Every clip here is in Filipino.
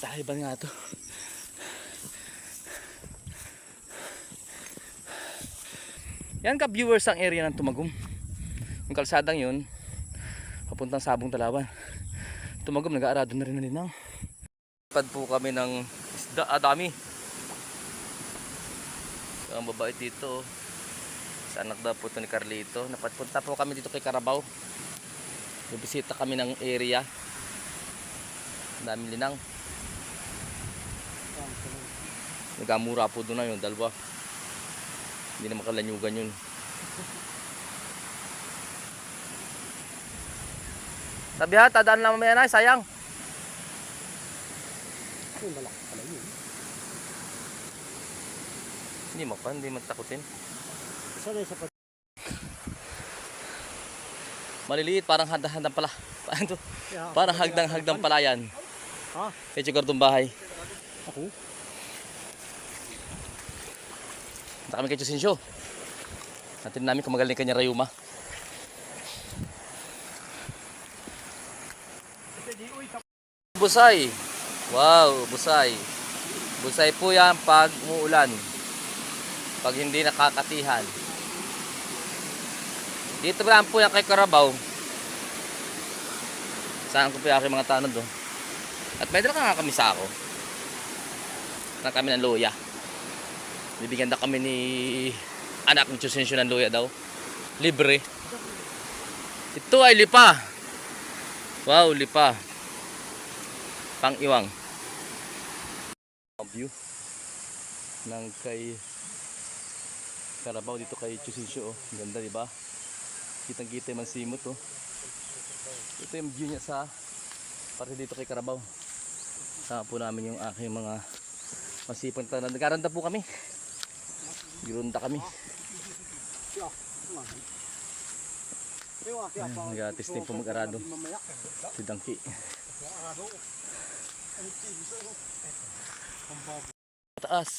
Taliban nga to. Yan ka viewers ang area ng Tumagum. Yung kalsadang yun, papuntang Sabong Talawan. Tumagum, nag-aarado na rin na linang. Pad po kami ng isda, ah, dami. Ang babae dito. Sa anak daw po ito ni Carlito. Napapunta po kami dito kay Carabao. Bibisita kami ng area. Ang daming linang. Nagamura po doon na yun, dalawa. Hindi na makalanyugan yun. Sabi ha, tadaan lang mamaya na, sayang. Malaki pala yun. Hindi mo pa, hindi magtakutin. Isa na isa pa. Maliliit, parang hagdan-hagdan pala. Parang, Yeah. parang hagdang-hagdan pala yan. Ha? Medyo gardong bahay. Ako? Punta kami kay Chusinsyo. Natin namin kung magaling kanya rayuma. Busay. Wow, busay. Busay po yan pag umuulan. Pag hindi nakakatihan. Dito ba po yan kay Carabao? Saan ko pa yung mga tanod do? At may dala ka nga kami sa ako. Na kami ng loya. Bibigyan na kami ni anak ni Chusensyo ng luya daw. Libre. Ito ay lipa. Wow, lipa. Pang iwang. View ng kay Carabao dito kay Chusensyo. Oh. Ganda, di ba? Kitang-kita yung simot, oh. Ito yung view niya sa parte dito kay Carabao. Sama po namin yung aking mga masipang tanan. Nagkaranda po kami. Girunda kami. Ayan, Nag-testing po mag-arado. Si Dangki. Taas.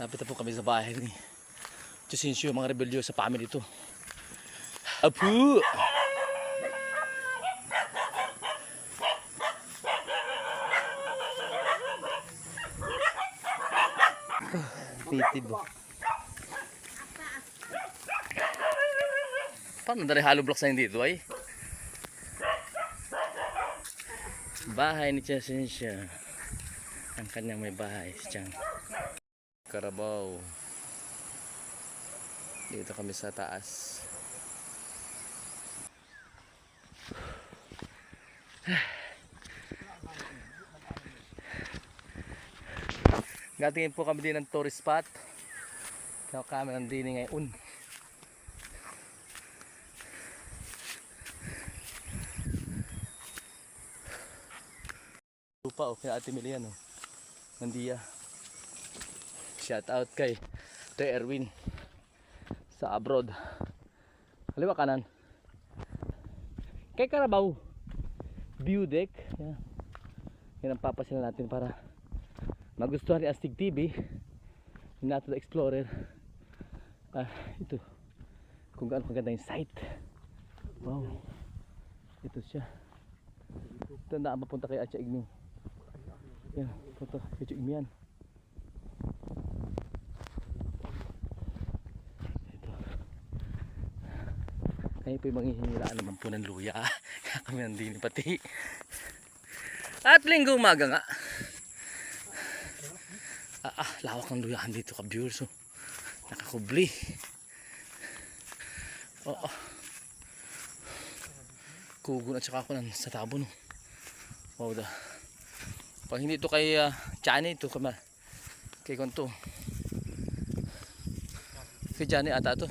Lapit na po kami sa bahay ni yung mga rebelyo sa family to. Apu! Titid. Paano dari hollow blocks na dito ay? Bahay ni Chasensya. Ang kanyang may bahay si Chang. Carabao. Dito kami sa taas. Gatingin po kami din ng tourist spot. Kaya kami nandini ngayon. Lupa oh, kaya Ate Milian oh. Nandiya. Shout out kay Tay Erwin sa abroad. Kaliwa kanan. Kay Carabao. View deck. Yan. Yan ang papasin natin para magustuhan ni Astig TV. Nato the Explorer. Ah, ito. Kung gaano kaganda yung site. Wow. Ito siya. Ang mapunta kay Acha Igning. Yan, punta kay Acha Igning yan. Ito. Kayo po yung manghihingilaan naman po ng luya. Kami nandini pati. At linggo umaga nga. Ah, ah, lawak ng luyahan dito ka viewers. Oh. Nakakubli. Oo. Kugon at saka ako nan sa tabo no. Wow da. Pag hindi ito kay uh, Chani ito kama. Kay konto. Kay Chani ata to.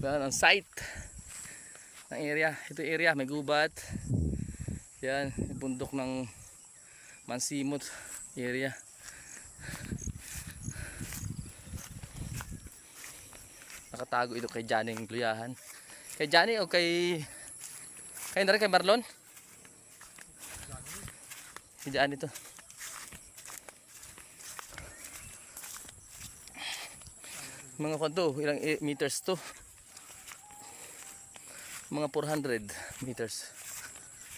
Yan ang site ng area. Ito area may gubat. Yan, bundok ng Mansimot area. Nakatago ito kay Johnny ng Luyahan. Kay Johnny o kay kay na rin kay Marlon? Si Johnny to. Mga kwanto, ilang meters to? Mga 400 meters.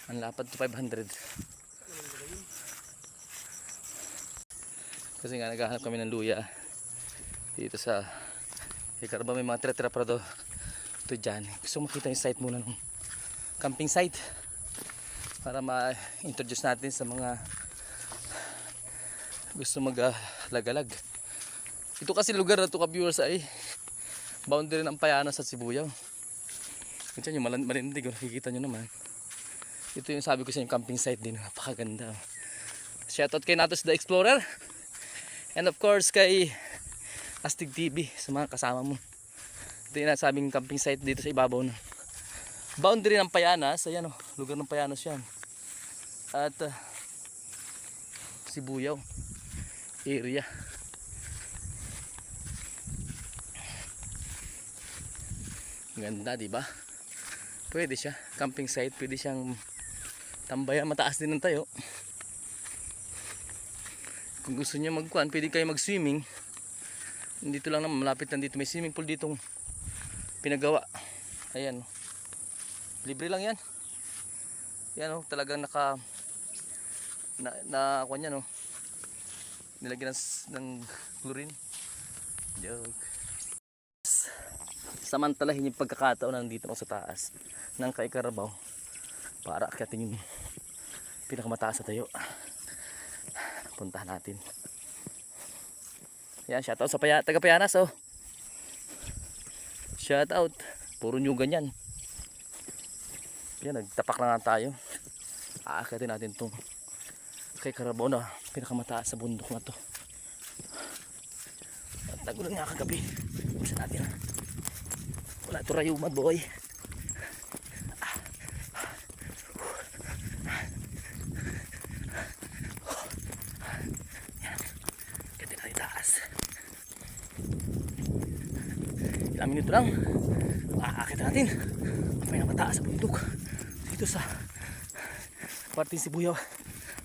Ang lapad to 500. Kasi nga naghahanap kami ng luya dito sa Ikarba may mga tira-tira pa do ito dyan. Gusto makita yung site muna ng camping site para ma-introduce natin sa mga gusto mag-lagalag. Ito kasi lugar na ito ka viewers ay boundary ng Payanas at Sibuyaw. Ito yung malindig, oh, nakikita nyo naman. Ito yung sabi ko sa yung camping site din, napakaganda. oh. Shoutout kay Natos the Explorer. And of course kay Astig TV sa mga kasama mo. Ito yung nasabing camping site dito sa ibabaw na. Boundary ng Payanas, ayan o, lugar ng Payanas yan. At uh, Sibuyaw area. Ganda, di ba? Pwede siya, camping site, pwede siyang tambayan, mataas din ng tayo. Kung gusto niyo magkuhan, pwede kayo mag-swimming. Dito lang naman, malapit lang dito. May swimming pool ditong pinagawa. Ayan. oh. Libre lang yan. Yan oh, talagang naka na, na kuha niya no. Nilagyan ng, ng chlorine. Joke. Samantalahin yung pagkakataon na nandito ako sa taas ng kay Karabaw para akyatin yung pinakamataas na tayo. Puntahan natin. Yan, shout out sa paya, taga Payanas oh. Shout out. Puro nyo ganyan. Yan, nagtapak na nga tayo. Aakyatin natin tong kay Carabao na pinakamataas sa bundok na to. At nagulan nga kagabi. Bisa natin. Wala to rayumat boy. Yan. Kaya natin taas. Ilang minuto lang. Aakit natin. Ang pinakamataas sa bundok. Dito sa parting Sibuyaw.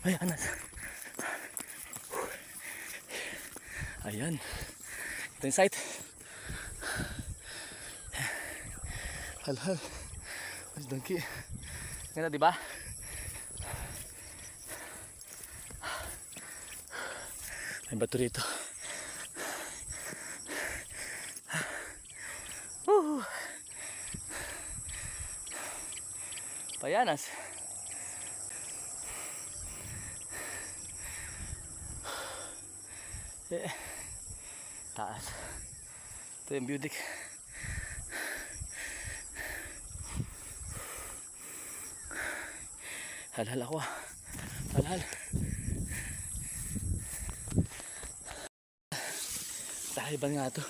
Bayanas. Ayan. Ito yung site. Hal-hal. Mas dangki. Ganda, di ba? May bato rito. Payanas. Eh, taas. Ito yung beauty. Halhal ako ah. Halhal. Tahiban nga to.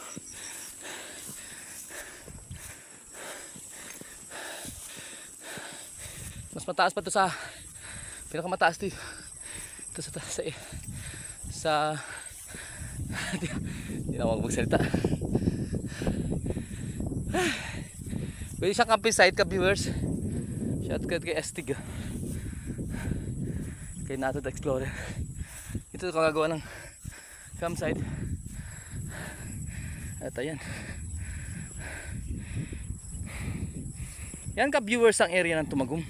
Mas mataas pa to sa pinakamataas dito. Ito sa sa sa, hindi na ako magsalita. Pwede siyang camping site ka viewers. Shoutout kay Estig. ah. Kay Nato the Explorer. Ito kung gagawa ng campsite. At ayan. Yan ka viewers ang area ng Tumagum.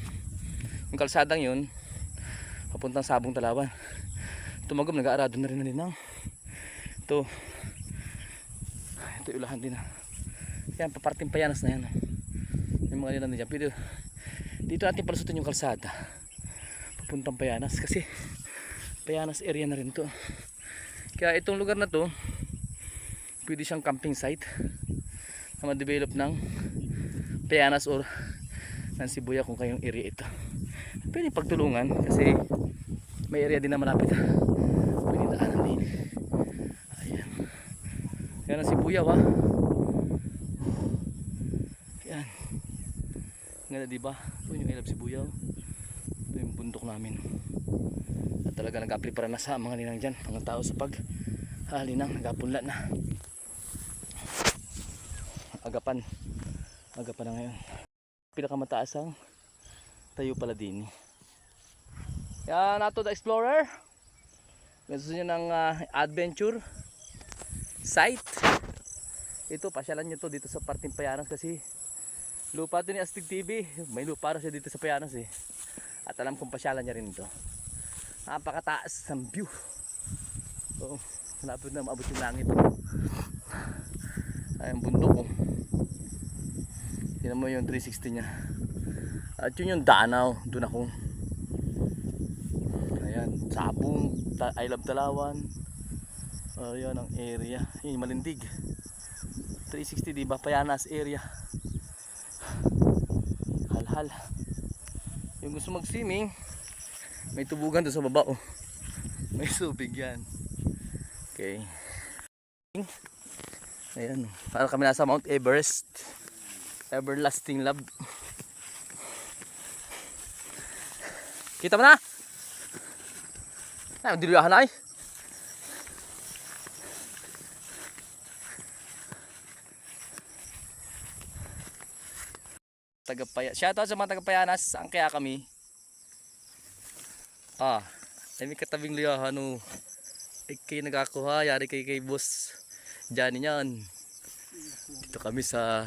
Yung kalsadang yun, papuntang Sabong Talawan. Tumagum, nag-aarado na rin na linang. Ito, ito ulahan din na. Yan, paparting payanas na yan. oh. Yung mga nilan na dyan. Pero, dito natin palusutin yung kalsada. Papuntang payanas. Kasi, payanas area na rin to. Kaya itong lugar na to, pwede siyang camping site na ma-develop ng payanas or ng Sibuya kung kayong area ito. Pwede pagtulungan kasi may area din na malapit. Pwede daanan din. Ayan. Yan ang Sibuyaw ha. Yan. Ganda diba? Ito yung ilap Sibuyaw. Ito yung bundok namin. At talaga nag-prepare na sa mga linang dyan. Mga tao sa pag halinang nagapunla na. Agapan. Agapan na ngayon. Pinakamataas ang tayo pala din. Yan nato the explorer. Gusto nyo ng ah, adventure site. Ito, pasyalan nyo to dito sa parting Payanas kasi Lupa to ni Astig TV. May lupa siya dito sa Payanas eh. At alam kong pasyalan niya rin ito. Napakataas ng view. So, malapit na maabot yung langit. Ay, bundok oh. Tingnan mo yung 360 niya. At yun yung Danaw. Doon ako. Ayan, Sabong, I Love Talawan. Ayan ang area. Yun, malindig. 360 diba? Payanas area. Halhal. Yung gusto mag-swimming, may tubugan doon sa baba oh. May subig yan. Okay. Ayan. Para kami nasa Mount Everest. Everlasting love. Kita mo na? Ay, diluyahan na ay. Tagapaya. Shoutout sa mga tagapayanas. Saan kaya kami? Ah, ay may katabing liyahan oh. Eh, kayo nagakuha. Yari kay kay boss. Diyan yan. Dito kami sa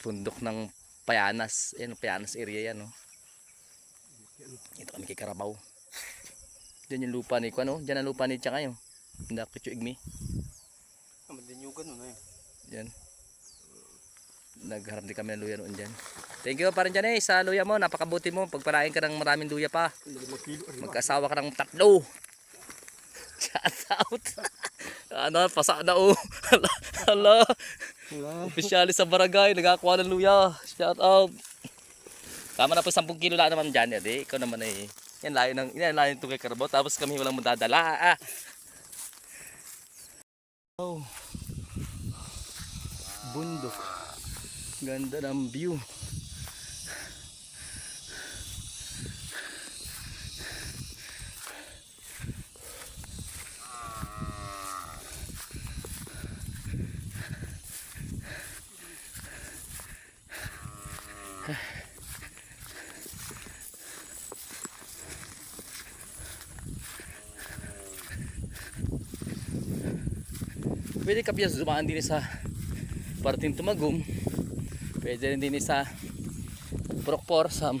pundok ng Payanas. Ayan, Payanas area yan oh. Ito kami kay Karabaw. Diyan yung lupa ni ko ano? Diyan ang lupa ni Tiya kayo. Hindi ako igmi. Ah, mandinyugan mo na yun. Yan. Nagharap din kami ng luya noon dyan. Thank you pa rin dyan eh sa luya mo. Napakabuti mo. Pagparain ka ng maraming luya pa. Magkasawa ka ng tatlo. Shout out. ano, pasa na oh. Hala, hala. Opisyali sa barangay. Nagakuha ng luya. Shout out. Tama na po 10 kilo lang naman dyan. Eh. Ikaw naman eh. Yan layo ng, yan layo ng tugay karabo. Tapos kami walang madadala. Ah. Oh. Bundok. Ganda ng view. Pwede ka piyas dumaan din sa parting tumagum. Pwede rin din sa Prokpor sa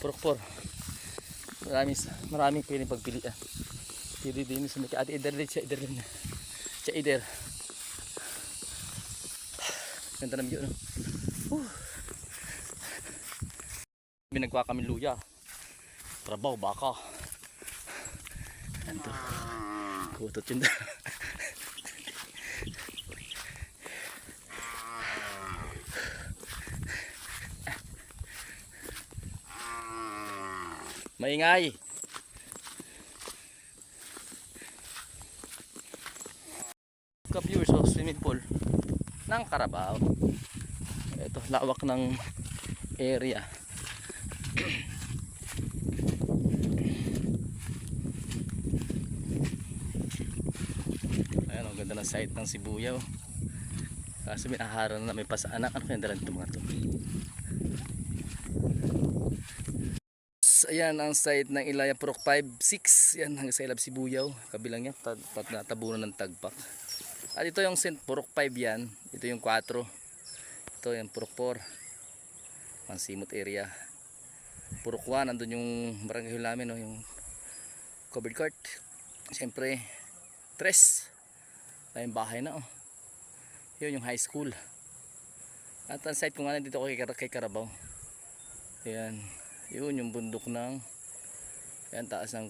Prokpor. Maraming maraming pwedeng pagpilian. Pili din sa may ate Eder din siya Eder din. Siya Eder. Ganda ng view no. Binagwa kami luya. Trabaho baka. Ito. Kutot yun. Maingay. Ka viewers of swimming pool ng Carabao. Ito lawak ng area. Ganda ng Sibuyaw. Kaso may aharan na may pasaanak. Ano kaya dalan ito mga to? Ayan ang site ng Ilaya Purok 5, 6. Yan hanggang sa Ilab Sibuyaw. Kabilang yan, tat, tat, natabunan ng tagpak. At ito yung St. Purok 5 yan. Ito yung 4. Ito yung Purok 4. Ang Simot area. Purok 1, andun yung barangay hall namin, no? yung covered court. Siyempre, tres. Tayong bahay na, oh. Yun yung high school. At ang site ko nga dito kay, kay Carabao. Ayan. Yun yung bundok ng yan taas ng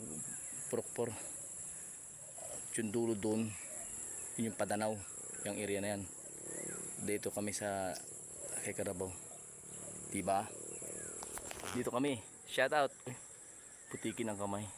Prokpor. Yung dulo doon. Yun yung Padanaw. Yung area na yan. Dito kami sa kay Carabao. Diba? Dito kami. Shout out. Putikin ang kamay.